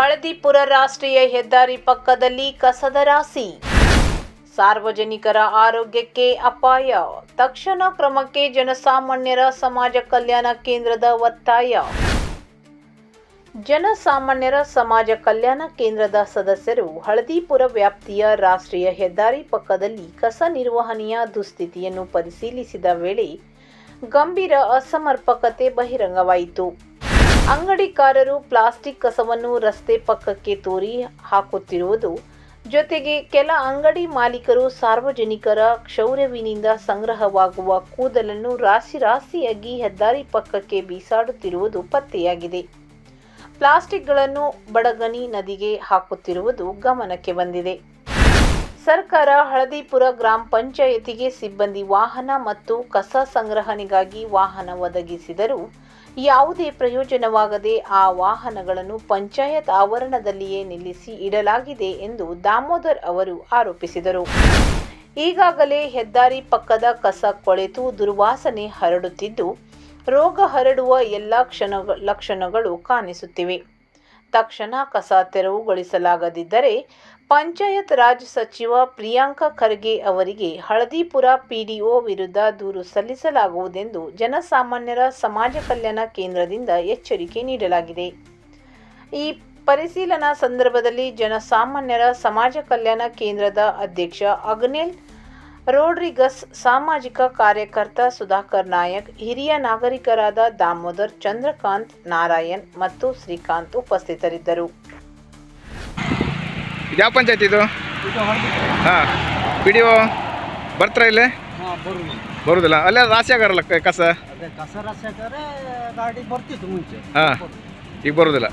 ಹಳದಿಪುರ ರಾಷ್ಟ್ರೀಯ ಹೆದ್ದಾರಿ ಪಕ್ಕದಲ್ಲಿ ಕಸದ ರಾಶಿ. ಸಾರ್ವಜನಿಕರ ಆರೋಗ್ಯಕ್ಕೆ ಅಪಾಯ. ತಕ್ಷಣ ಕ್ರಮಕ್ಕೆ ಜನಸಾಮಾನ್ಯರ ಸಮಾಜ ಕಲ್ಯಾಣ ಕೇಂದ್ರದ ಒತ್ತಾಯ. ಜನಸಾಮಾನ್ಯರ ಸಮಾಜ ಕಲ್ಯಾಣ ಕೇಂದ್ರದ ಸದಸ್ಯರು ಹಳದಿಪುರ ವ್ಯಾಪ್ತಿಯ ರಾಷ್ಟ್ರೀಯ ಹೆದ್ದಾರಿ ಪಕ್ಕದಲ್ಲಿ ಕಸ ನಿರ್ವಹಣೆಯ ದುಸ್ಥಿತಿಯನ್ನು ಪರಿಶೀಲಿಸಿದ ವೇಳೆ ಗಂಭೀರ ಅಸಮರ್ಪಕತೆ ಬಹಿರಂಗವಾಯಿತು. ಅಂಗಡಿಕಾರರು ಪ್ಲಾಸ್ಟಿಕ್ ಕಸವನ್ನು ರಸ್ತೆ ಪಕ್ಕಕ್ಕೆ ತೋರಿ ಹಾಕುತ್ತಿರುವುದು. ಜೊತೆಗೆ ಕೆಲ ಅಂಗಡಿ ಮಾಲೀಕರು ಸಾರ್ವಜನಿಕರ ಕ್ಷೌರ್ಯವಿನಿಂದ ಸಂಗ್ರಹವಾಗುವ ಕೂದಲನ್ನು ರಾಶಿ ರಾಶಿಯಾಗಿ ಹೆದ್ದಾರಿ ಪಕ್ಕಕ್ಕೆ ಬೀಸಾಡುತ್ತಿರುವುದು ಪತ್ತೆಯಾಗಿದೆ. ಪ್ಲಾಸ್ಟಿಕ್ಗಳನ್ನು ಬಡಗನಿ ನದಿಗೆ ಹಾಕುತ್ತಿರುವುದು ಗಮನಕ್ಕೆ ಬಂದಿದೆ. ಸರ್ಕಾರ ಹಳದಿಪುರ ಗ್ರಾಮ ಪಂಚಾಯತಿಗೆ ಸಿಬ್ಬಂದಿ ವಾಹನ ಮತ್ತು ಕಸ ಸಂಗ್ರಹಣೆಗಾಗಿ ವಾಹನ ಒದಗಿಸಿದರೂ ಯಾವುದೇ ಪ್ರಯೋಜನವಾಗದೆ ಆ ವಾಹನಗಳನ್ನು ಪಂಚಾಯತ್ ಆವರಣದಲ್ಲಿಯೇ ನಿಲ್ಲಿಸಿ ಇಡಲಾಗಿದೆ ಎಂದು ದಾಮೋದರ್ ಅವರು ಆರೋಪಿಸಿದರು. ಈಗಾಗಲೇ ಹೆದ್ದಾರಿ ಪಕ್ಕದ ಕಸ ಕೊಳೆತು, ದುರ್ವಾಸನೆ ಹರಡುತ್ತಿದ್ದು, ರೋಗ ಹರಡುವ ಎಲ್ಲ ಕ್ಷಣ ಲಕ್ಷಣಗಳು ಕಾಣಿಸುತ್ತಿವೆ. ತಕ್ಷಣ ಕಸ ತೆರವುಗೊಳಿಸಲಾಗದಿದ್ದರೆ ಪಂಚಾಯತ್ ರಾಜ್ ಸಚಿವ ಪ್ರಿಯಾಂಕ ಖರ್ಗೆ ಅವರಿಗೆ ಹಳದಿಪುರ ಪಿಡಿಒ ವಿರುದ್ಧ ದೂರು ಸಲ್ಲಿಸಲಾಗುವುದೆಂದು ಜನಸಾಮಾನ್ಯರ ಸಮಾಜ ಕಲ್ಯಾಣ ಕೇಂದ್ರದಿಂದ ಎಚ್ಚರಿಕೆ ನೀಡಲಾಗಿದೆ. ಈ ಪರಿಶೀಲನಾ ಸಂದರ್ಭದಲ್ಲಿ ಜನಸಾಮಾನ್ಯರ ಸಮಾಜ ಕಲ್ಯಾಣ ಕೇಂದ್ರದ ಅಧ್ಯಕ್ಷ ಅಗ್ನೇಲ್ ರೋಡ್ರಿಗಸ್ ಸಾಮಾಜಿಕ ಕಾರ್ಯಕರ್ತ ಸುಧಾಕರ್ ನಾಯಕ್ ಹಿರಿಯ ನಾಗರಿಕರಾದ ದಾಮೋದರ್ ಚಂದ್ರಕಾಂತ್ ನಾರಾಯಣ್ ಮತ್ತು ಶ್ರೀಕಾಂತ್ ಉಪಸ್ಥಿತರಿದ್ದರು. ಯಾವ ಪಂಚಾಯತ್ ಇದು? ಹಾಂ ಪಿ ಡಿ ಒ ಬರ್ತಾರ ಇಲ್ಲೇ? ಹಾಂ ಬರುದು. ಬರುದಿಲ್ಲ. ಅಲ್ಲೇ ರಾಶಿ ಆಗಾರಲ್ಲ ಕಸ? ಅದೇ ಕಸ ರಾಶಿ ಹಾಕಿದ್ರೆ ಗಾಡಿ ಬರ್ತಿತ್ತು ಮುಂಚೆ. ಹಾಂ ಈಗ ಬರುದಿಲ್ಲ.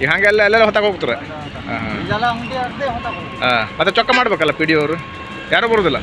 ಈಗ ಹಂಗೆ ಎಲ್ಲ ಅಲ್ಲೆಲ್ಲ ಹೊತ್ತಾಗ ಹೋಗ್ತಾರೆ. ಹಾಂ ಮತ್ತೆ ಚೊಕ್ಕ ಮಾಡ್ಬೇಕಲ್ಲ ಪಿ ಡಿ ಅವರು? ಯಾರೂ ಬರುದಿಲ್ಲ?